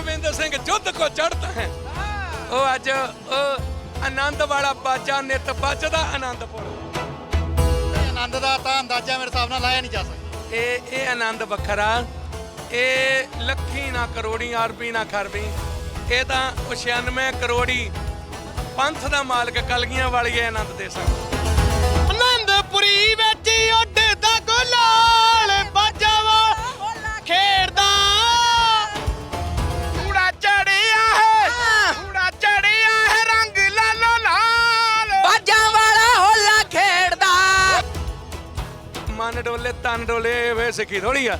ਗੋਬਿੰਦ ਸਿੰਘ ਜੁੱਧ ਕੋ ਚੜ੍ਹਦਾ ਹੈ। ਉਹ ਅੱਜ ਉਹ ਆਨੰਦ ਵਾਲਾ ਬਾਜਾ ਨਿਤ ਵੱਜਦਾ ਆਨੰਦਪੁਰ। ਆਨੰਦ ਦਾ ਤਾਂ ਅੰਦਾਜ਼ਾ ਮੇਰੇ ਹਿਸਾਬ ਨਾਲ ਲਾਇਆ ਨਹੀਂ ਜਾ ਸਕਦਾ। ਇਹ ਇਹ ਆਨੰਦ ਵੱਖਰਾ। ਇਹ ਲੱਖੀ ਨਾ ਕਰੋੜੀ ਅਰਬੀ ਨਾ ਖਰਬੀ। ਇਹ ਤਾਂ 96 ਕਰੋੜੀ ਪੰਥ ਦਾ ਮਾਲਕ ਕਲਗੀਆਂ ਵਾਲੀ ਇਹ ਆਨੰਦ ਦੇ ਸਕਦਾ। ਆਨੰਦਪੁਰੀ ਵਿੱਚ ਉੱਡਦਾ ਗੁਲਾਲ ਤਨ ਡੋਲੇ ਵੇ ਸਿੱਖੀ ਥੋੜੀ ਆ।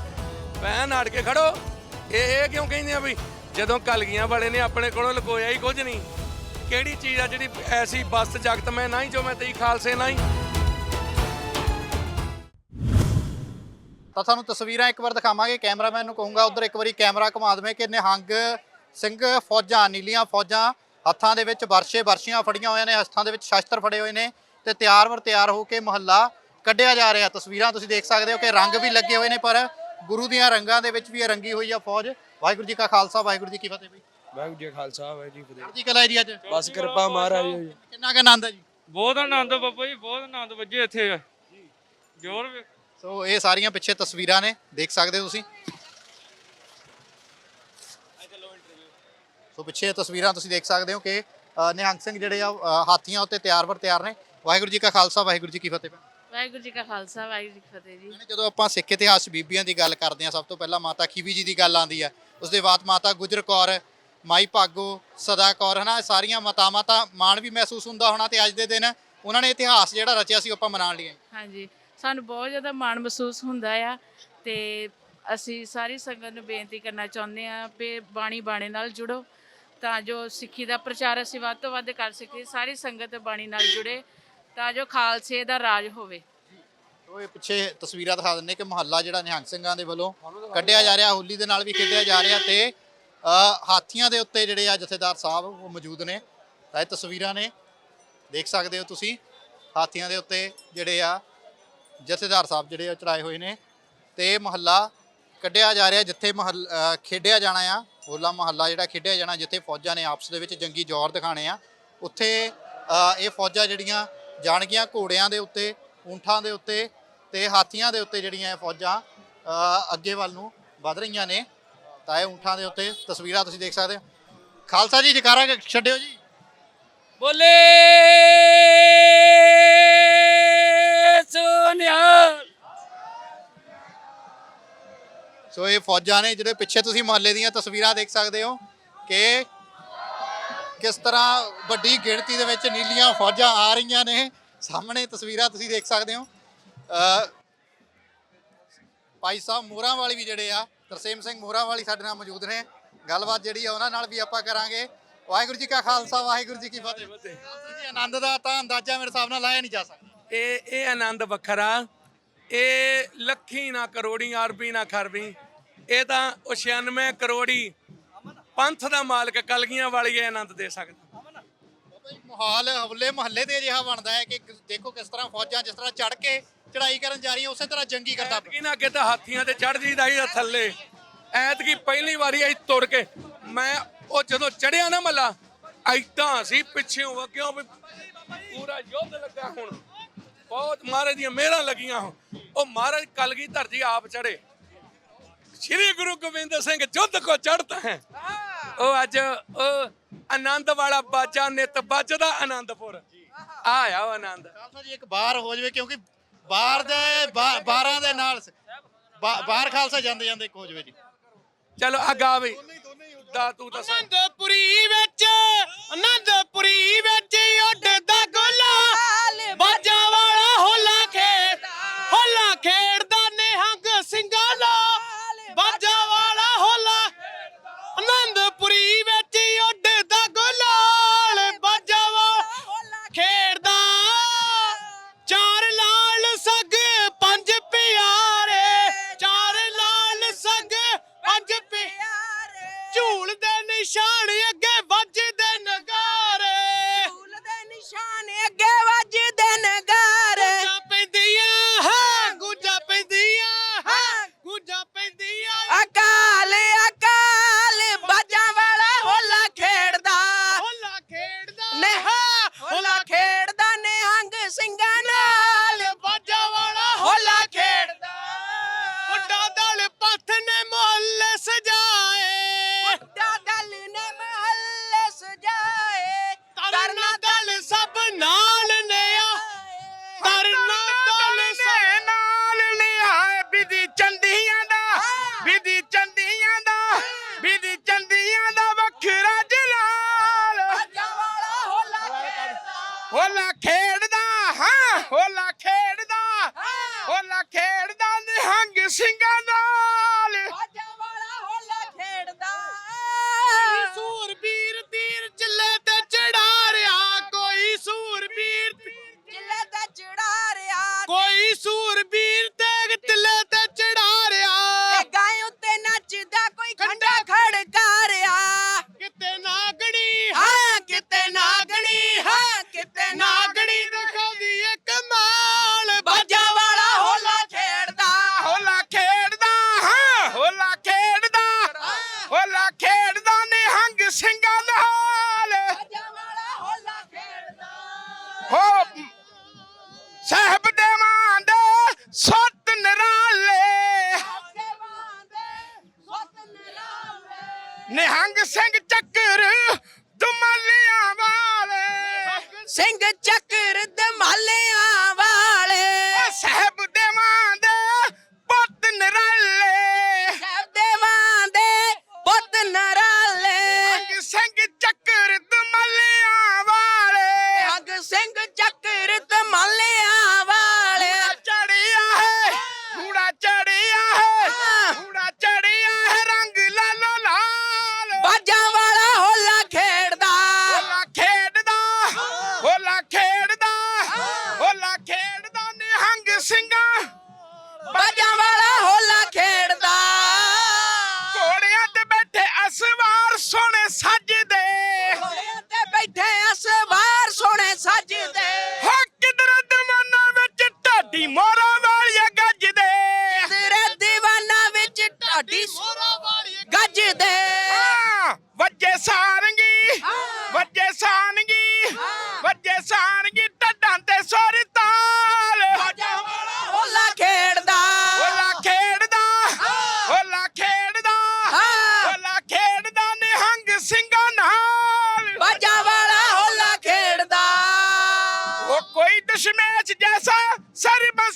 ਭੈਣ ਅੜ ਕੇ ਖੜੋ। ਇਹ ਇਹ ਕਿਉਂ ਕਹਿੰਦੇ ਆ ਵੀ ਜਦੋਂ ਕਲਗੀਆਂ ਵਾਲੇ ਨੇ ਆਪਣੇ ਕੋਲੋਂ ਲਕੋਇਆ ਹੀ ਕੁਝ ਨਹੀਂ, ਕਿਹੜੀ ਚੀਜ਼ ਆ ਜਿਹੜੀ ਐਸੀ ਬਸਤ ਜਗਤ ਮੈਂ ਨਹੀਂ ਜੋ ਮੈਂ ਤੇਰੀ ਖਾਲਸੇ ਨਹੀਂ ਤਾਂ ਤੁਹਾਨੂੰ ਤਸਵੀਰਾਂ ਇੱਕ ਵਾਰ ਦਿਖਾਵਾਂਗੇ, ਕੈਮਰਾਮੈਨ ਨੂੰ ਕਹੂੰਗਾ ਉਧਰ ਇੱਕ ਵਾਰੀ ਕੈਮਰਾ ਘੁਮਾ ਦੇਵੇਂ ਕਿ ਨਿਹੰਗ ਸਿੰਘ ਫੌਜਾਂ, ਨੀਲੀਆਂ ਫੌਜਾਂ ਹੱਥਾਂ ਦੇ ਵਿੱਚ ਵਰਸ਼ੇ ਵਰਸ਼ੀਆਂ ਫੜੀਆਂ ਹੋਈਆਂ ਨੇ ਹੱਥਾਂ ਦੇ ਵਿੱਚ ਸ਼ਸਤਰ ਫੜੇ ਹੋਏ ਨੇ ਤੇ ਤਿਆਰ ਵਰ ਤਿਆਰ ਹੋ ਕੇ ਮਹੱਲਾ ਕੱਢਿਆ ਜਾ ਰਿਹਾ। ਤਸਵੀਰਾਂ ਤੁਸੀਂ ਦੇਖ ਸਕਦੇ ਹੋ ਕਿ ਰੰਗ ਵੀ ਲੱਗੇ ਹੋਏ ਨੇ ਪਰ ਗੁਰੂ ਦੀਆਂ ਰੰਗਾਂ ਦੇ ਵਿੱਚ ਵੀ ਰੰਗੀ ਹੋਈ ਆ ਫੌਜ। ਵਾਹਿਗੁਰੂ ਜੀ ਕਾ ਖਾਲਸਾ ਵਾਹਿਗੁਰੂ ਜੀ ਕੀ ਫਤਿਹ ਬਈ। ਵਾਹਿਗੁਰੂ ਜੀ ਕਾ ਖਾਲਸਾ ਵਾਹਿਗੁਰੂ ਜੀ ਕੀ ਫਤਿਹ। ਜੀ ਕਲਾ ਜੀ ਅੱਜ? ਬਸ ਕਿਰਪਾ ਮਹਾਰਾਜ ਜੀ ਕਿੰਨਾ ਕੁ ਆਨੰਦ ਹੈ ਜੀ? ਬਹੁਤ ਆਨੰਦ ਬਾਬਾ ਜੀ ਬਹੁਤ ਆਨੰਦ ਵੱਜੇ ਇੱਥੇ। ਜੋਰ ਵੇ- ਸੋ ਇਹ ਸਾਰੀਆਂ ਪਿੱਛੇ ਤਸਵੀਰਾਂ ਨੇ ਦੇਖ ਸਕਦੇ ਹੋ ਤੁਸੀਂ। ਸੋ ਪਿੱਛੇ ਤਸਵੀਰਾਂ ਤੁਸੀਂ ਦੇਖ ਸਕਦੇ ਹੋ ਕਿ ਨਿਹੰਗ ਸਿੰਘ ਜਿਹੜੇ ਆ ਹਾਥੀਆਂ ਉੱਤੇ ਤਿਆਰ ਵਰ ਤਿਆਰ ਨੇ। ਵਾਹਿਗੁਰੂ ਜੀ ਕਾ ਖਾਲਸਾ ਵਾਹਿਗੁਰੂ ਜੀ ਕੀ ਫਤਿਹ। ਵਾਹਿਗੁਰੂ ਜੀ ਕਾ ਖਾਲਸਾ ਵਾਹਿਗੁਰੂ ਜੀ ਕੀ ਫਤਿਹ ਜੀ। ਭੈਣੇ, ਜਦੋਂ ਆਪਾਂ ਸਿੱਖ ਇਤਿਹਾਸ ਬੀਬੀਆਂ ਦੀ ਗੱਲ ਕਰਦੇ ਹਾਂ ਸਭ ਤੋਂ ਪਹਿਲਾਂ ਮਾਤਾ ਖੀਵੀ ਜੀ ਦੀ ਗੱਲ ਆਉਂਦੀ ਹੈ ਉਸ ਦੇ ਬਾਅਦ ਮਾਤਾ ਗੁਜਰ ਕੌਰ ਮਾਈ ਭਾਗੋ ਸਦਾ ਕੌਰ ਹਨਾ ਇਹ ਸਾਰੀਆਂ ਮਾਤਾਵਾਂ ਤਾਂ ਮਾਣ ਵੀ ਮਹਿਸੂਸ ਹੁੰਦਾ ਹੋਣਾ ਤੇ ਅੱਜ ਦੇ ਦਿਨ ਉਹਨਾਂ ਨੇ ਇਤਿਹਾਸ ਜਿਹੜਾ ਰਚਿਆ ਸੀ ਉਹ ਆਪਾਂ ਮਨਾਉਣ ਲਈ ਆਏ। ਹਾਂਜੀ ਸਾਨੂੰ ਬਹੁਤ ਜ਼ਿਆਦਾ ਮਾਣ ਮਹਿਸੂਸ ਹੁੰਦਾ ਆ ਤੇ ਅਸੀਂ ਸਾਰੀ ਸੰਗਤ ਨੂੰ ਬੇਨਤੀ ਕਰਨਾ ਚਾਹੁੰਦੇ ਆ ਕਿ ਬਾਣੀ ਬਾਣੇ ਨਾਲ ਜੁੜੋ ਤਾਂ ਜੋ ਸਿੱਖੀ ਦਾ ਪ੍ਰਚਾਰ ਅਸੀਂ ਵੱਧ ਤੋਂ ਵੱਧ ਕਰ ਸਕੀਏ ਸਾਰੀ ਸੰਗਤ ਬਾਣੀ ਨਾਲ ਜੁੜੇ ਤਾਂ ਜੋ ਖਾਲਸੇ ਦਾ ਰਾਜ ਹੋਵੇ। ਉਹ ਇਹ ਪਿੱਛੇ ਤਸਵੀਰਾਂ ਦਿਖਾ ਦਿੰਨੇ ਕਿ ਮੁਹੱਲਾ ਜਿਹੜਾ ਨਿਹੰਗ ਸਿੰਘਾਂ ਦੇ ਵੱਲੋਂ ਕੱਢਿਆ ਜਾ ਰਿਹਾ, ਹੋਲੀ ਦੇ ਨਾਲ ਵੀ ਖੇਡਿਆ ਜਾ ਰਿਹਾ ਤੇ ਹਾਥੀਆਂ ਦੇ ਉੱਤੇ ਜਿਹੜੇ ਆ ਜਥੇਦਾਰ ਸਾਹਿਬ ਉਹ ਮੌਜੂਦ ਨੇ। ਤਾਂ ਇਹ ਤਸਵੀਰਾਂ ਨੇ, ਦੇਖ ਸਕਦੇ ਹੋ ਤੁਸੀਂ, ਹਾਥੀਆਂ ਦੇ ਉੱਤੇ ਜਿਹੜੇ ਆ ਜਥੇਦਾਰ ਸਾਹਿਬ ਜਿਹੜੇ ਆ ਚੜਾਏ ਹੋਏ ਨੇ ਤੇ ਮਹੱਲਾ ਕੱਢਿਆ ਜਾ ਰਿਹਾ ਜਿੱਥੇ ਮਹੱਲ ਖੇਡਿਆ ਜਾਣਾ ਆ। ਹੋਲਾ ਮਹੱਲਾ ਜਿਹੜਾ ਖੇਡਿਆ ਜਾਣਾ ਜਿੱਥੇ ਫੌਜਾਂ ਨੇ ਆਪਸ ਦੇ ਵਿੱਚ ਜੰਗੀ ਜ਼ੋਰ ਦਿਖਾਣੇ ਆ। ਉੱਥੇ ਇਹ ਫੌਜਾਂ ਜਿਹੜੀਆਂ ਜਾਣਗੀਆਂ ਘੋੜਿਆਂ ਦੇ ਉੱਤੇ ਊਂਠਾਂ ਦੇ ਉੱਤੇ ਤੇ ਹਾਥੀਆਂ ਦੇ ਉੱਤੇ ਜਿਹੜੀਆਂ ਇਹ ਫੌਜਾਂ ਅੱਗੇ ਵੱਲ ਨੂੰ ਵਧ ਰਹੀਆਂ ਨੇ। ਤਾਂ ਇਹ ਊਂਠਾਂ ਦੇ ਉੱਤੇ ਤਸਵੀਰਾਂ ਤੁਸੀਂ ਦੇਖ ਸਕਦੇ ਹੋ। ਖਾਲਸਾ ਜੀ ਜਕਾਰਾ ਛੱਡਿਓ ਜੀ। ਬੋਲੇ ਸੋ ਇਹ ਫੌਜਾਂ ਨੇ ਜਿਹੜੇ ਪਿੱਛੇ ਤੁਸੀਂ ਮੁਹੱਲੇ ਦੀਆਂ ਤਸਵੀਰਾਂ ਦੇਖ ਸਕਦੇ ਹੋ ਕਿ ਕਿਸ ਤਰ੍ਹਾਂ ਵੱਡੀ ਗਿਣਤੀ ਦੇ ਵਿੱਚ ਨੀਲੀਆਂ ਫੌਜਾਂ ਆ ਰਹੀਆਂ ਨੇ? ਸਾਹਮਣੇ ਤਸਵੀਰਾਂ ਤੁਸੀਂ ਦੇਖ ਸਕਦੇ ਹੋ। ਭਾਈ ਸਾਹਿਬ ਮੋਹਰਾਂ ਵਾਲੀ ਵੀ ਜਿਹੜੇ ਆ ਤਰਸੇਮ ਸਿੰਘ ਮੋਹਰਾਂ ਵਾਲੀ ਸਾਡੇ ਨਾਲ ਮੌਜੂਦ ਨੇ। ਗੱਲਬਾਤ ਜਿਹੜੀ ਆ ਉਹਨਾਂ ਨਾਲ ਵੀ ਆਪਾਂ ਕਰਾਂਗੇ। ਵਾਹਿਗੁਰੂ ਜੀ ਕਾ ਖਾਲਸਾ ਵਾਹਿਗੁਰੂ ਜੀ ਕੀ ਫਤਿਹ। ਜੀ ਆਨੰਦ ਦਾ ਤਾਂ ਅੰਦਾਜ਼ਾ ਮੇਰੇ ਹਿਸਾਬ ਨਾਲ ਲਾਇਆ ਨਹੀਂ ਜਾ ਸਕਦਾ। ਇਹ ਇਹ ਆਨੰਦ ਵੱਖਰਾ। ਇਹ ਲੱਖੀ ਨਾ ਕਰੋੜੀ ਅਰਬੀ ਨਾ ਖਰਬੀ। ਇਹ ਤਾਂ 96 ਕਰੋੜੀ ਪੰਥ ਦਾ ਮਾਲਕ ਕਲਗੀਆਂ ਵਾਲੀ ਇਹ ਆਨੰਦ ਦੇ ਸਕਦਾ। ਜੀ, ਮਾਹੌਲ ਹਵਲੇ ਮਹੱਲੇ ਤੇ ਅਜਿਹਾ ਬਣਦਾ ਹੈ ਕਿ ਦੇਖੋ ਕਿਸ ਤਰ੍ਹਾਂ ਫੌਜਾਂ ਜਿਸ ਤਰ੍ਹਾਂ ਚੜ ਕੇ ਚੜਾਈ ਕਰਨ ਜਾ ਰਹੀਆਂ ਉਸੇ ਤਰ੍ਹਾਂ ਜੰਗੀ ਕਰਦਾ ਐਤਕੀ ਨਾ ਕਿਤੇ ਹਾਥੀਆਂ ਤੇ ਚੜ ਜੀਦਾ ਹੀ ਥੱਲੇ। ਐਤਕੀ ਪਹਿਲੀ ਵਾਰੀ ਆਈ ਤੁਰ ਕੇ। ਮੈਂ ਉਹ ਜਦੋਂ ਚੜਿਆ ਨਾ ਮੱਲਾ ਐਦਾਂ ਸੀ ਪਿੱਛੇੋਂ ਵਗਿਓ ਵੀ ਪੂਰਾ ਯੁੱਧ ਲੱਗਾ ਹੁਣ। ਬਹੁਤ ਮਹਾਰਾਜ ਦੀਆਂ ਮਿਹਰਾਂ ਲੱਗੀਆਂ ਹੁਣ। ਉਹ ਮਹਾਰਾਜ ਕਲਗੀ ਧਰਤੀ ਆਪ ਚੜੇ ਸ੍ਰੀ ਗੁਰੂ ਗੋਬਿੰਦ ਸਿੰਘ ਜੁੱਧ ਕੋ ਚੜਦਾ ਹੈ। ਉਹ ਅੱਜ ਉਹ ਆਨੰਦ ਵਾਲਾ ਬਾਜਾ ਨਿਤ ਵੱਜਦਾ ਆਨੰਦਪੁਰ। ਆਇਆ ਉਹ ਆਨੰਦ। ਖਾਲਸਾ ਜੀ ਇੱਕ ਬਾਹਰ ਹੋ ਜਾਵੇ ਕਿਉਂਕਿ ਬਾਹਰ ਦੇ ਬਾ- ਬਾਰਾਂ ਦੇ ਨਾਲ ਬਾਹਰ ਖਾਲਸਾ ਜਾਂਦੇ ਜਾਂਦੇ ਇੱਕ ਹੋ ਜਾਵੇ ਜੀ। ਚਲੋ ਆ ਗਾ ਬਈ ਦਾ ਤੂੰ ਦੱਸ। ਆਨੰਦਪੁਰੀ ਵਿੱਚ ਆਨੰਦਪੁਰੀ ਵਿੱਚ ਉੱਡਦਾ ਗੁਲਾਲ ਬਾਜਾਂ ਵਾਲਾ ਹੋਲਾ ਖੇਡ ਹੋਲਾ ਖੇਡਦਾ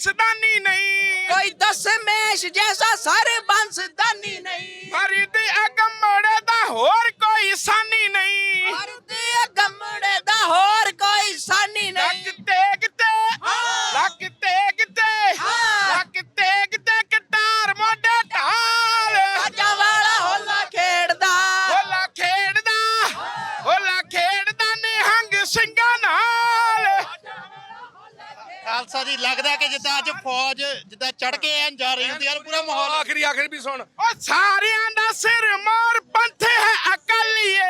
ਸਰਬੰਸਦਾਨੀ ਨਹੀਂ। ਕੋਈ ਦਸਮੇਸ਼ ਜੈਸਾ ਸਰ ਬੰਸਦਾਨੀ ਨਹੀਂ। ਫਰੀਦ ਅਗੰਮੜੇ ਦਾ ਹੋਰ ਕੋਈ ਸਾਨੀ ਨਹੀਂ। ਮਰਦੇ ਗੰਮੜੇ ਦਾ ਹੋਰ ਕੋਈ ਸਾਨੀ ਲੱਕ ਨਹੀਂ ਤੇਗ ਤੇ ਲੱਕ ਤੇਗ ਤੇ ਹਾਂ। ਲੱਕ ਤੇਗ ਤੇ ਕਟਾਰ ਮੋਢੇ ਢਾਲ। ਬਾਜਾਂ ਵਾਲਾ ਹੋਲਾ ਖੇਡਦਾ। ਹੋਲਾ ਖੇਡਦਾ ਹੋਲਾ ਖੇਡਦਾ ਨਿਹੰਗ ਸਿੰਘਾਂ ਖਾਲਸਾ ਜੀ ਲੱਗਦਾ ਕਿ ਜਿੱਦਾਂ ਅੱਜ ਫੌਜ ਜਿੱਦਾਂ ਚੜ ਕੇ ਐਨ ਜਾ ਰਹੀ ਹੁੰਦੀ ਹੈ ਪੂਰਾ ਮਾਹੌਲ ਆਖਰੀ ਆਖਰੀ ਵੀ ਸੁਣ। ਉਹ ਸਾਰਿਆਂ ਦਾ ਸਿਰ ਮੋਰ ਪੰਥ ਹੈ ਅਕਾਲੀਏ।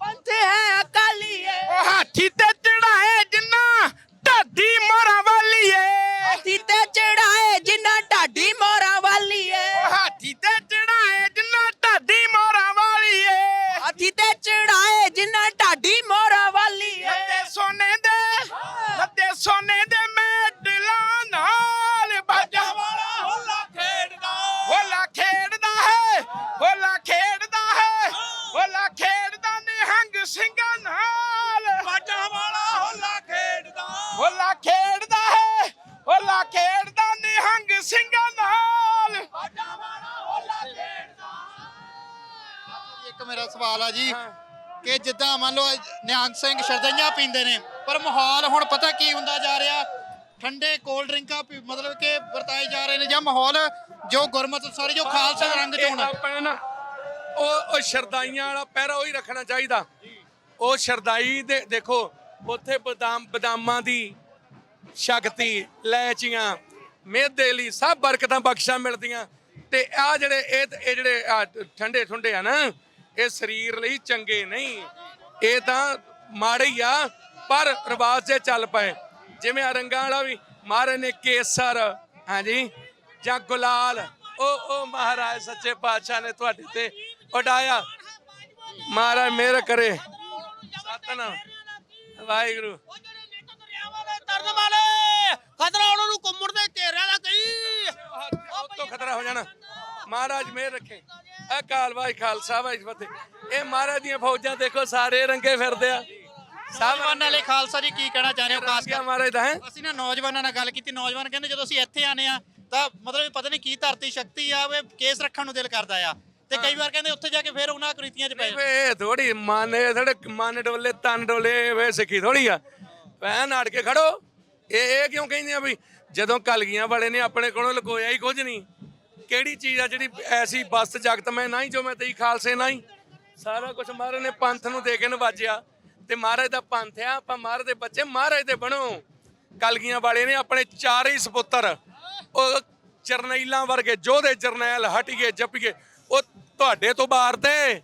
ਪੰਥ ਹੈ ਅਕਾਲੀਏ। ਉਹ ਹਾਥੀ ਤੇ ਚੜਾਏ ਜਿੰਨਾ ਢਾਡੀ ਮੋਰਾਂ ਵਾਲੀਏ। ਹਾਥੀ ਤੇ ਚੜਾਏ ਜਿੰਨਾ ਢਾਡੀ ਮੋਰਾ ਵਾਲੀਏ। ਉਹ ਹਾਥੀ ਤੇ ਚੜਾਏ ਜਿੰਨਾ ਢਾਡੀ ਮੋਰਾਂ ਵਾਲੀਏ। ਹਾਥੀ ਤੇ ਚੜਾਏ ਜਿੰਨਾ ਢਾਡੀ ਮੋਰਾ ਵਾਲੀਏ। ਲੱਦੇ ਸੋਨੇ ਸੋਨੇ ਦੇ ਮੈਡਲਾਂ ਨਾਲ ਬਾਜਾ ਵਾਲਾ ਹੋਲਾ ਖੇਡਦਾ ਹੋਲਾ ਖੇਡਦਾ ਹੈ ਹੋਲਾ ਖੇਡਦਾ ਹੈ ਹੋਲਾ ਖੇਡਦਾ ਨਿਹੰਗ ਸਿੰਘਾਂ ਨਾਲ। ਬਾਜਾ ਵਾਲਾ ਹੋਲਾ ਖੇਡਦਾ। ਹੋਲਾ ਖੇਡਦਾ ਹੈ ਹੋਲਾ ਖੇਡਦਾ ਨਿਹੰਗ ਸਿੰਘਾਂ ਨਾਲ। ਬਾਜਾ ਵਾਲਾ ਹੋਲਾ ਖੇਡਦਾ। ਇੱਕ ਮੇਰਾ ਸਵਾਲ ਆ ਜੀ ਕਿ ਜਿੱਦਾਂ ਮੰਨ ਲਓ ਨਿਹੰਗ ਸਿੰਘ ਸ਼ਰਦਈਆਂ ਪੀਂਦੇ ਨੇ ਪਰ ਮਾਹੌਲ ਹੁਣ ਪਤਾ ਕੀ ਹੁੰਦਾ ਜਾ ਰਿਹਾ? ਠੰਡੇ ਕੋਲਡ ਡਰਿੰਕਾਂ ਪੀ- ਮਤਲਬ ਕਿ ਵਰਤਾਏ ਜਾ ਰਹੇ ਨੇ ਜਾਂ ਮਾਹੌਲ ਜੋ ਗੁਰਮਤ ਸੌਰੀ ਜੋ ਖਾਲਸਾ ਰੰਗ ਚ ਹੋਣਾ। ਨਾ ਉਹ ਉਹ ਸ਼ਰਦਾਈਆਂ ਵਾਲਾ ਪਹਿਰਾ ਉਹੀ ਰੱਖਣਾ ਚਾਹੀਦਾ। ਉਹ ਸ਼ਰਦਾਈ ਦੇ ਦੇਖੋ ਉੱਥੇ ਬਦਾਮ ਬਦਾਮਾਂ ਦੀ ਸ਼ਕਤੀ ਲੈਚੀਆਂ ਮਿਹਦੇ ਲਈ ਸਭ ਬਰਕਤਾਂ ਬਖਸ਼ਾਂ ਮਿਲਦੀਆਂ। ਤੇ ਆ ਜਿਹੜੇ ਇਹ ਇਹ ਜਿਹੜੇ ਆਹ ਠੰਡੇ ਠੁੰਡੇ ਆ ਨਾ ਇਹ ਸਰੀਰ ਲਈ ਚੰਗੇ ਨਹੀਂ। ਇਹ ਤਾਂ ਮਾੜੇ ਹੀ ਆ ਪਰ ਰਿਵਾਜ ਤੇ ਚੱਲ ਪਏ, ਜਿਵੇਂ ਅਰੰਗਾਂ ਵਾਲਾ ਵੀ ਮਹਾਰਾਜ ਨੇ ਕੇਸਰ, ਹਾਂਜੀ, ਜਾਂ ਗੁਲਾਲ, ਉਹ ਉਹ ਮਹਾਰਾਜ ਸੱਚੇ ਪਾਤਸ਼ਾਹ ਨੇ ਤੁਹਾਡੇ ਤੇ ਉਡਾਇਆ। ਮਹਾਰਾਜ ਮਿਹਰ ਕਰੇ। ਸਤਨਾਮ। ਵਾਹਿਗੁਰੂ। ਤਰਨ ਵਾਲੇ ਖਤਰਾ ਉਹਨਾਂ ਨੂੰ ਕੁੰਮੜ ਦੇ ਘੇਰਿਆ ਦਾ ਕਈ ਉਹ ਤੋਂ ਖਤਰਾ ਹੋ ਜਾਣਾ। ਮਹਾਰਾਜ ਮਿਹਰ ਰੱਖੇ। ਅਕਾਲ ਵਾਹਿ ਖਾਲਸਾ ਵਾਹਿ ਫਤਿਹ। ਇਹ ਮਹਾਰਾਜ ਦੀਆਂ ਫੌਜਾਂ ਦੇਖੋ, ਸਾਰੇ ਰੰਗੇ ਫਿਰਦੇ ਆ। ਨੌਜਵਾਨਾਂ ਲਈ ਖਾਲਸਾ ਜੀ ਕੀ ਕਹਿਣਾ ਚਾਹ ਰਹੇ ਹੋ? ਖਾਸ ਕਰ ਮਹਾਰਾਜ ਦਾ ਹੈ। ਅਸੀਂ ਨਾ ਨੌਜਵਾਨਾਂ ਨਾਲ ਗੱਲ ਕੀਤੀ। ਨੌਜਵਾਨ ਕਹਿੰਦੇ ਜਦੋਂ ਅਸੀਂ ਇੱਥੇ ਆਨੇ ਆ ਤਾਂ ਮਤਲਬ ਪਤਾ ਨਹੀਂ ਕੀ ਧਰਤੀ ਸ਼ਕਤੀ ਆ ਵੇ ਕੇਸ ਰੱਖਣ ਨੂੰ ਦਿਲ ਕਰਦਾ ਆ। ਤੇ ਕਈ ਵਾਰ ਕਹਿੰਦੇ ਉੱਥੇ ਜਾ ਕੇ ਫਿਰ ਉਹਨਾਂ ਕ੍ਰਿਤੀਆਂ 'ਚ ਪੈ ਜਾਂਦੇ। ਵੇ ਥੋੜੀ ਮਨ ਥੋੜੇ ਮਨ ਡੋਲੇ ਤਨ ਡੋਲੇ ਵੇ ਸਿੱਖੀ ਥੋੜੀ ਆ। ਭੈਣ ਅੜ ਕੇ ਖੜੋ। ਇਹ ਇਹ ਕਿਉਂ ਕਹਿੰਦੇ ਆ ਵੀ ਜਦੋਂ ਕਲਗੀਆਂ ਵਾਲੇ ਨੇ ਆਪਣੇ ਕੋਲੋਂ ਲਕੋਇਆ ਹੀ ਕੁਝ ਨਹੀਂ ਕਿਹੜੀ ਚੀਜ਼ ਆ ਜਿਹੜੀ ਐਸੀ ਬਸਤ ਜਗਤ ਮੈਂ ਨਹੀਂ ਜੋ ਮੈਂ ਤੇਈ ਖਾਲਸੇ ਨਹੀਂ ਸਾਰਾ ਕੁਝ ਮਹਾਰਾਜ ਨੇ ਪੰਥ ਨੂੰ ਦੇ ਕੇ ਨਵਾਜਿਆ। ਤੇ ਮਹਾਰਾਜ ਦਾ ਪੰਥ ਆ ਆਪਾਂ ਮਹਾਰਾਜ ਦੇ ਬੱਚੇ ਮਹਾਰਾਜ ਦੇ ਬਣੋ। ਕਲਗੀਆਂ ਵਾਲੇ ਨੇ ਆਪਣੇ ਚਾਰੇ ਹੀ ਸਪੁੱਤਰ ਉਹ ਚਰਨੈਲਾਂ ਵਰਗੇ ਜੋਧੇ ਜਰਨੈਲ ਹਟੀਏ ਜੱਪੀਏ ਉਹ ਤੁਹਾਡੇ ਤੋਂ ਬਾਹਰ ਤੇ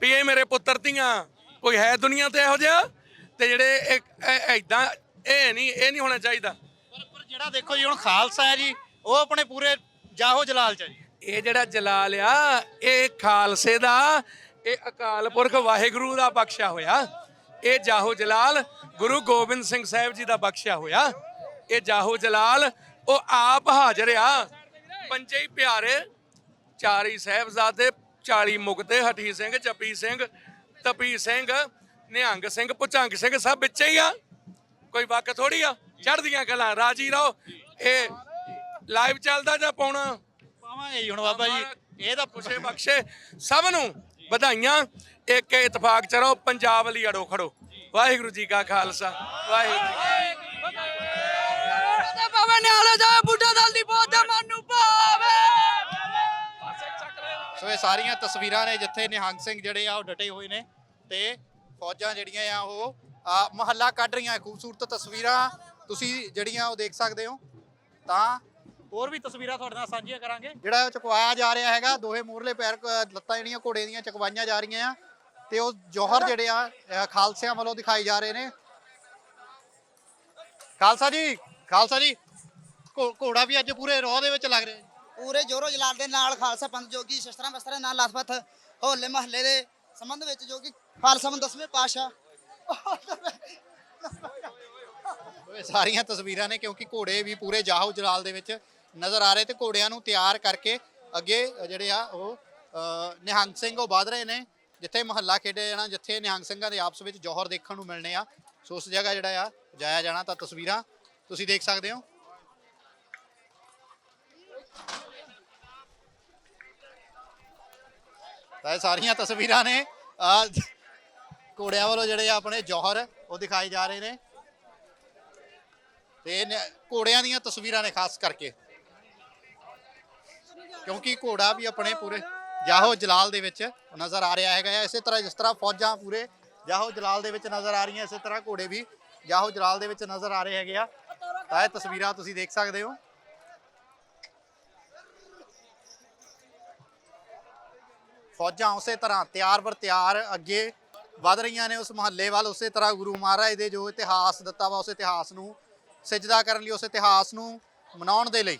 ਵੀ ਇਹ ਮੇਰੇ ਪੁੱਤਰ ਧੀਆਂ ਕੋਈ ਹੈ ਦੁਨੀਆ ਤੇ ਇਹੋ ਜਿਹਾ? ਤੇ ਜਿਹੜੇ ਐਦਾਂ ਇਹ ਨਹੀਂ ਇਹ ਨਹੀਂ ਹੋਣਾ ਚਾਹੀਦਾ। ਪਰ ਪਰ ਜਿਹੜਾ ਦੇਖੋ ਜੀ ਹੁਣ ਖਾਲਸਾ ਹੈ ਜੀ ਉਹ ਆਪਣੇ ਪੂਰੇ ਜਾਹੋ ਜਲਾਲ ਚ ਹੈ ਜੀ। ਇਹ ਜਿਹੜਾ ਜਲਾਲ ਆ ਇਹ ਖਾਲਸੇ ਦਾ ਇਹ ਅਕਾਲ ਪੁਰਖ ਵਾਹਿਗੁਰੂ ਦਾ ਬਖਸ਼ਿਆ ਹੋਇਆ। ਇਹ ਜਾਹੋ ਜਲਾਲ ਗੁਰੂ ਗੋਬਿੰਦ ਸਿੰਘ ਸਾਹਿਬ ਜੀ ਦਾ ਬਖਸ਼ਿਆ ਹੋਇਆ। ਇਹ ਜਾਹੋ ਜਲਾਲ ਉਹ ਆਪ ਹਾਜ਼ਰ ਆ। ਪੰਜੇ ਹੀ ਪਿਆਰੇ ਚਾਰੇ ਸਾਹਿਬਜ਼ਾਦੇ 40 ਮੁਕਤੇ ਹਠੀ ਸਿੰਘ ਜੱਪੀ ਸਿੰਘ ਤਪੀ ਸਿੰਘ ਨਿਹੰਗ ਸਿੰਘ ਪੁਚੰਗ ਸਿੰਘ ਸਭ ਵਿੱਚੇ ਹੀ ਆ। ਕੋਈ ਵਕ ਥੋੜੀ ਆ ਚੜ੍ਹਦੀਆਂ ਕਲਾ ਰਾਜੀ ਰਹੋ। ਇਹ ਲਾਈਵ ਚੱਲਦਾ ਜਾਂ ਪਾਉਣਾ? ਪਾਵਾਂਗੇ ਜੀ ਹੁਣ ਬਾਬਾ ਜੀ। ਇਹ ਤਾਂ ਖੁਸ਼ੇ ਬਖਸ਼ੇ ਸਭ ਨੂੰ ਵਧਾਈਆਂ। ਇੱਕ ਇਤਫਾਕ ਚ ਰਹੋ ਪੰਜਾਬ ਲਈ ਅੜੋ ਖੜੋ। ਵਾਹਿਗੁਰੂ ਜੀ ਕਾ ਖਾਲਸਾ ਵਾਹਿਗੁਰੂ ਜੀ ਕੀ ਫਤਿਹ। ਤੇ ਪਾਵੇ ਨਿਆਲੇ ਜਾ ਬੁੱਢਾ ਦਲ ਦੀ ਬਹੁਤ ਮਨ ਨੂੰ ਪਾਵੇ ਸੋ ਇਹ ਸਾਰੀਆਂ ਤਸਵੀਰਾਂ ਨੇ ਜਿੱਥੇ ਨਿਹੰਗ ਸਿੰਘ ਜਿਹੜੇ ਆ ਉਹ ਡਟੇ ਹੋਏ ਨੇ ਤੇ ਫੌਜਾਂ ਜਿਹੜੀਆਂ ਆ ਉਹ ਮਹੱਲਾ ਕੱਢ ਰਹੀਆਂ ਖੂਬਸੂਰਤ ਤਸਵੀਰਾਂ। ਤੁਸੀਂ ਜਿਹੜੀਆਂ ਉਹ ਦੇਖ ਸਕਦੇ ਹੋ ਤਾਂ ਹੋਰ ਵੀ ਤਸਵੀਰਾਂ ਤੁਹਾਡੇ ਨਾਲ ਸਾਂਝੀਆਂ ਕਰਾਂਗੇ। ਜਿਹੜਾ ਚੁਕਵਾਇਆ ਜਾ ਰਿਹਾ ਹੈਗਾ ਦੋਹੇ ਮੂਰਲੇ ਪੈਰ ਲੱਤਾਂ ਜਿਹੜੀਆਂ ਘੋੜੇ ਦੀਆਂ ਚੁਕਵਾਈਆਂ ਜਾ ਰਹੀਆਂ ਆ। ਤੇ ਉਹ ਜੋਹਰ ਜਿਹੜੇ ਆ ਅ, ਖਾਲਸਿਆਂ ਵੱਲੋਂ ਦਿਖਾਈ ਜਾ ਰਹੇ ਨੇ। ਖਾਲਸਾ ਜੀ ਖਾਲਸਾ ਜੀ ਘੋ- ਘੋੜਾ ਵੀ ਅੱਜ ਪੂਰੇ ਰੋਹ ਦੇ ਵਿੱਚ ਲੱਗ ਰਿਹਾ ਜੀ। ਪੂਰੇ ਜੋਰੋ ਜਲਾਲ ਦੇ ਨਾਲ ਖਾਲਸਾ ਪੰਥ ਜੋਗੀ ਸ਼ਸਤਰਾਂ ਬਸਤਰਾਂ ਨਾਲ ਲਖਪਤ ਹੋਲੇ ਮਹੱਲੇ ਦੇ ਸੰਬੰਧ ਵਿੱਚ ਜੋ ਕਿ ਖਾਲਸਾ ਪੰਥ ਦਸਵੇਂ ਪਾਤਸ਼ਾਹ। ਇਹ ਸਾਰੀਆਂ ਤਸਵੀਰਾਂ ਨੇ ਕਿਉਂਕਿ ਘੋੜੇ ਵੀ ਪੂਰੇ ਜਾਹੋ ਜਲਾਲ ਦੇ ਵਿੱਚ ਨਜ਼ਰ ਆ ਰਹੇ ਤੇ ਘੋੜਿਆਂ ਨੂੰ ਤਿਆਰ ਕਰਕੇ ਅੱਗੇ ਜਿਹੜੇ ਆ ਉਹ ਅ, ਨਿਹੰਗ ਸਿੰਘ ਉਹ ਵਧ ਰਹੇ ਨੇ। ਜਿੱਥੇ ਮਹੱਲਾ ਖੇਡਿਆ ਜਾਣਾ, ਜਿੱਥੇ ਨਿਹੰਗ ਸਿੰਘਾਂ ਦੇ ਆਪਸ ਵਿੱਚ ਜੋਹਰ ਦੇਖਣ ਨੂੰ ਮਿਲਣੇ ਆ, ਸੋ ਉਸ ਜਗ੍ਹਾ ਜਿਹੜਾ ਆ, ਜਾਇਆ ਜਾਣਾ ਤਾਂ ਤਸਵੀਰਾਂ ਤੁਸੀਂ ਦੇਖ ਸਕਦੇ ਹੋ। ਤਾਂ ਇਹ ਸਾਰੀਆਂ ਤਸਵੀਰਾਂ ਨੇ, ਆ ਘੋੜਿਆਂ ਵੱਲੋਂ ਜਿਹੜੇ ਆ ਆਪਣੇ ਜੋਹਰ, ਉਹ ਦਿਖਾਏ ਜਾ ਰਹੇ ਨੇ। ਤੇ ਘੋੜਿਆਂ ਦੀਆਂ ਤਸਵੀਰਾਂ ਨੇ ਖਾਸ ਕਰਕੇ। ਕਿਉਂਕਿ ਘੋੜਾ ਵੀ ਆਪਣੇ ਪੂਰੇ ਜਾਹੋ ਜਲਾਲ ਦੇ ਵਿੱਚ ਨਜ਼ਰ ਆ ਰਿਹਾ ਹੈਗਾ ਇਸੇ ਤਰ੍ਹਾਂ ਜਿਸ ਤਰ੍ਹਾਂ ਫੌਜਾਂ ਪੂਰੇ ਜਾਹੋ ਜਲਾਲ ਦੇ ਵਿੱਚ ਨਜ਼ਰ ਆ ਰਹੀਆਂ, ਇਸੇ ਤਰ੍ਹਾਂ ਘੋੜੇ ਵੀ ਜਾਹੋ ਜਲਾਲ ਦੇ ਵਿੱਚ ਨਜ਼ਰ ਆ ਰਹੇ ਹੈਗੇ ਆ। ਤਾਂ ਇਹ ਤਸਵੀਰਾਂ ਤੁਸੀਂ ਦੇਖ ਸਕਦੇ ਹੋ। ਫੌਜਾਂ ਉਸੇ ਤਰ੍ਹਾਂ ਤਿਆਰ ਬਰ ਤਿਆਰ ਅੱਗੇ ਵਧ ਰਹੀਆਂ ਨੇ ਉਸ ਮਹੱਲੇ ਵੱਲ, ਉਸੇ ਤਰ੍ਹਾਂ ਗੁਰੂ ਮਹਾਰਾਜ ਦੇ ਜੋ ਇਤਿਹਾਸ ਦਿੱਤਾ ਵਾ ਉਸ ਇਤਿਹਾਸ ਨੂੰ ਸਿਜਦਾ ਕਰਨ ਲਈ, ਉਸ ਇਤਿਹਾਸ ਨੂੰ ਮਨਾਉਣ ਦੇ ਲਈ।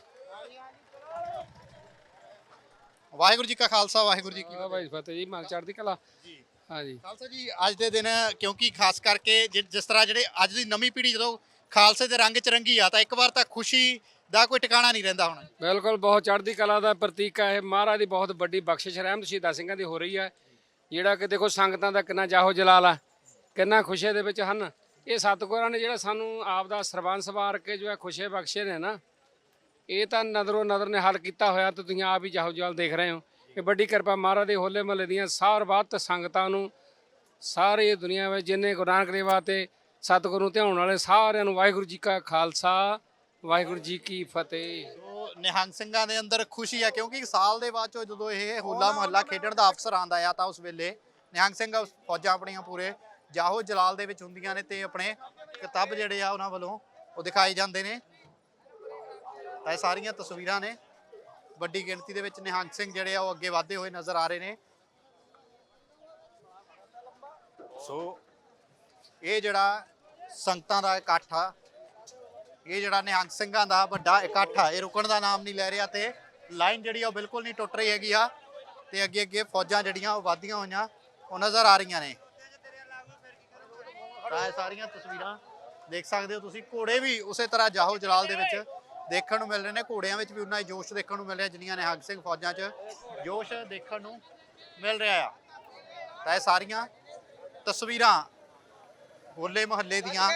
ਵਾਹਿਗੁਰੂ ਜੀ ਕਾ ਖਾਲਸਾ ਵਾਹਿਗੁਰੂ ਜੀ ਕੀ ਆ ਭਾਈ ਫਤਿਹ ਜੀ ਮਾਲ ਚੜ੍ਹਦੀ ਕਲਾ। ਜੀ। ਹਾਂਜੀ। ਖਾਲਸਾ ਜੀ ਅੱਜ ਦੇ ਦਿਨ ਕਿਉਂਕਿ ਖਾਸ ਕਰਕੇ ਜਿ- ਜਿਸ ਤਰ੍ਹਾਂ ਜਿਹੜੇ ਅੱਜ ਦੀ ਨਵੀਂ ਪੀੜ੍ਹੀ ਜਦੋਂ ਖਾਲਸੇ ਦੇ ਰੰਗ ਚ ਰੰਗੀ ਆ ਤਾਂ ਇੱਕ ਵਾਰ ਤਾਂ ਖੁਸ਼ੀ ਦਾ ਕੋਈ ਟਿਕਾਣਾ ਨਹੀਂ ਰਹਿੰਦਾ ਹੁਣ। ਬਿਲਕੁਲ ਬਹੁਤ ਚੜ੍ਹਦੀ ਕਲਾ ਦਾ ਪ੍ਰਤੀਕ ਹੈ ਇਹ। ਮਹਾਰਾਜ ਦੀ ਬਹੁਤ ਵੱਡੀ ਬਖਸ਼ਿਸ਼ ਰਹਿਮਤ ਸ਼ਹੀਦਾਂ ਸਿੰਘਾਂ ਦੀ ਹੋ ਰਹੀ ਹੈ ਜਿਹੜਾ ਕਿ ਦੇਖੋ ਸੰਗਤਾਂ ਦਾ ਕਿੰਨਾ ਜਾਹੋ ਜਲਾਲ ਆ ਕਿੰਨਾ ਖੁਸ਼ੀ ਦੇ ਵਿੱਚ ਹਨ। ਇਹ ਸਤਿਗੁਰਾਂ ਨੇ ਜਿਹੜਾ ਸਾਨੂੰ ਆਪ ਦਾ ਸਰਬੰਸ ਸਵਾਰ ਕੇ ਜੋ ਹੈ ਖੁਸ਼ੀ ਬਖਸ਼ੇ ਨੇ ਨਾ ਇਹ ਤਾਂ ਨਜ਼ਰੋਂ ਨਜ਼ਰ ਨੇ ਹੱਲ ਕੀਤਾ ਹੋਇਆ ਤੇ ਤੁਸੀਂ ਆਪ ਹੀ ਜਾਹੋ ਜਲਾਲ ਦੇਖ ਰਹੇ ਹੋ ਇਹ ਵੱਡੀ ਕਿਰਪਾ ਮਹਾਰਾਜ ਦੇ ਹੋਲੇ ਮਹੱਲੇ ਦੀਆਂ ਸਰਬੱਤ ਸੰਗਤਾਂ ਨੂੰ ਸਾਰੇ ਦੁਨੀਆ ਵਿੱਚ ਜਿੰਨੇ ਗੁਰੂ ਨਾਨਕ ਦੇਵ ਤੇ ਸਤਿਗੁਰੂ ਨੂੰ ਧਿਆਉਣ ਵਾਲੇ ਸਾਰਿਆਂ ਨੂੰ ਵਾਹਿਗੁਰੂ ਜੀ ਕਾ ਖਾਲਸਾ, ਵਾਹਿਗੁਰੂ ਜੀ ਕੀ ਫਤਿਹ। ਸੋ ਨਿਹੰਗ ਸਿੰਘਾਂ ਦੇ ਅੰਦਰ ਖੁਸ਼ੀ ਆ ਕਿਉਂਕਿ ਸਾਲ ਦੇ ਬਾਅਦ ਚੋਂ ਜਦੋਂ ਇਹ ਹੋਲਾ ਮਹੱਲਾ ਖੇਡਣ ਦਾ ਅਵਸਰ ਆਂਦਾ ਆ ਤਾਂ ਉਸ ਵੇਲੇ ਨਿਹੰਗ ਸਿੰਘ ਫੌਜਾਂ ਆਪਣੀਆਂ ਪੂਰੇ ਜਾਹੋ ਜਲਾਲ ਦੇ ਵਿੱਚ ਹੁੰਦੀਆਂ ਨੇ ਤੇ ਆਪਣੇ ਕਿਤਾਬ ਜਿਹੜੇ ਆ ਉਹਨਾਂ ਵੱਲੋਂ ਉਹ ਦਿਖਾਏ ਜਾਂਦੇ ਨੇ। ਤਾਂ ਇਹ ਸਾਰੀਆਂ ਤਸਵੀਰਾਂ ਨੇ। ਵੱਡੀ ਗਿਣਤੀ ਦੇ ਵਿੱਚ ਨਿਹੰਗ ਸਿੰਘ ਜਿਹੜੇ ਆ ਉਹ ਅੱਗੇ ਵਧਦੇ ਹੋਏ ਨਜ਼ਰ ਆ ਰਹੇ ਨੇ। ਸੋ ਇਹ ਜਿਹੜਾ ਸੰਗਤਾਂ ਦਾ ਇਕੱਠ ਆ, ਇਹ ਜਿਹੜਾ ਨਿਹੰਗ ਸਿੰਘਾਂ ਦਾ ਵੱਡਾ ਇਕੱਠ ਆ, ਇਹ ਰੁਕਣ ਦਾ ਨਾਮ ਨਹੀਂ ਲੈ ਰਿਹਾ ਤੇ ਲਾਈਨ ਜਿਹੜੀ ਆ ਉਹ ਬਿਲਕੁਲ ਨਹੀਂ ਟੁੱਟ ਰਹੀ ਹੈਗੀ ਆ ਤੇ ਅੱਗੇ ਅੱਗੇ ਫੌਜਾਂ ਜਿਹੜੀਆਂ ਉਹ ਵਾਧੀਆਂ ਹੋਈਆਂ ਉਹ ਨਜ਼ਰ ਆ ਰਹੀਆਂ ਨੇ। ਤਾਂ ਇਹ ਸਾਰੀਆਂ ਤਸਵੀਰਾਂ ਦੇਖ ਸਕਦੇ ਹੋ ਤੁਸੀਂ। ਘੋੜੇ ਵੀ ਉਸੇ ਤਰ੍ਹਾਂ ਜਾਹੋ ਜਲਾਲ ਦੇ ਵਿੱਚ ਦੇਖਣ ਨੂੰ ਮਿਲ ਰਹੇ ਨੇ ਘੋੜਿਆਂ ਵਿੱਚ ਵੀ ਉਨਾ ਹੀ ਜੋਸ਼ ਦੇਖਣ ਨੂੰ ਮਿਲ ਰਿਹਾ ਜਿੰਨੀਆਂ ਨਿਹੰਗ ਸਿੰਘ ਫੌਜਾਂ 'ਚ ਜੋਸ਼ ਦੇਖਣ ਨੂੰ ਮਿਲ ਰਿਹਾ ਆ। ਤਾਂ ਇਹ ਸਾਰੀਆਂ ਤਸਵੀਰਾਂ ਹੋਲੇ ਮਹੱਲੇ ਦੀਆਂ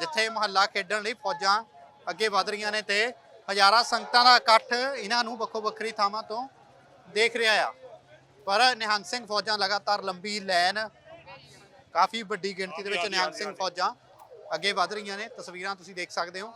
ਜਿੱਥੇ ਮਹੱਲਾ ਖੇਡਣ ਲਈ ਫੌਜਾਂ ਅੱਗੇ ਵਧ ਰਹੀਆਂ ਨੇ ਤੇ ਹਜ਼ਾਰਾਂ ਸੰਗਤਾਂ ਦਾ ਇਕੱਠ ਇਹਨਾਂ ਨੂੰ ਵੱਖੋ ਵੱਖਰੀ ਥਾਵਾਂ ਤੋਂ ਦੇਖ ਰਿਹਾ ਆ। ਪਰ ਨਿਹੰਗ ਸਿੰਘ ਫੌਜਾਂ ਲਗਾਤਾਰ ਲੰਬੀ ਲਾਈਨ ਕਾਫੀ ਵੱਡੀ ਗਿਣਤੀ ਦੇ ਵਿੱਚ ਨਿਹੰਗ ਸਿੰਘ ਫੌਜਾਂ ਅੱਗੇ ਵਧ ਰਹੀਆਂ ਨੇ। ਤਸਵੀਰਾਂ ਤੁਸੀਂ ਦੇਖ ਸਕਦੇ ਹੋ।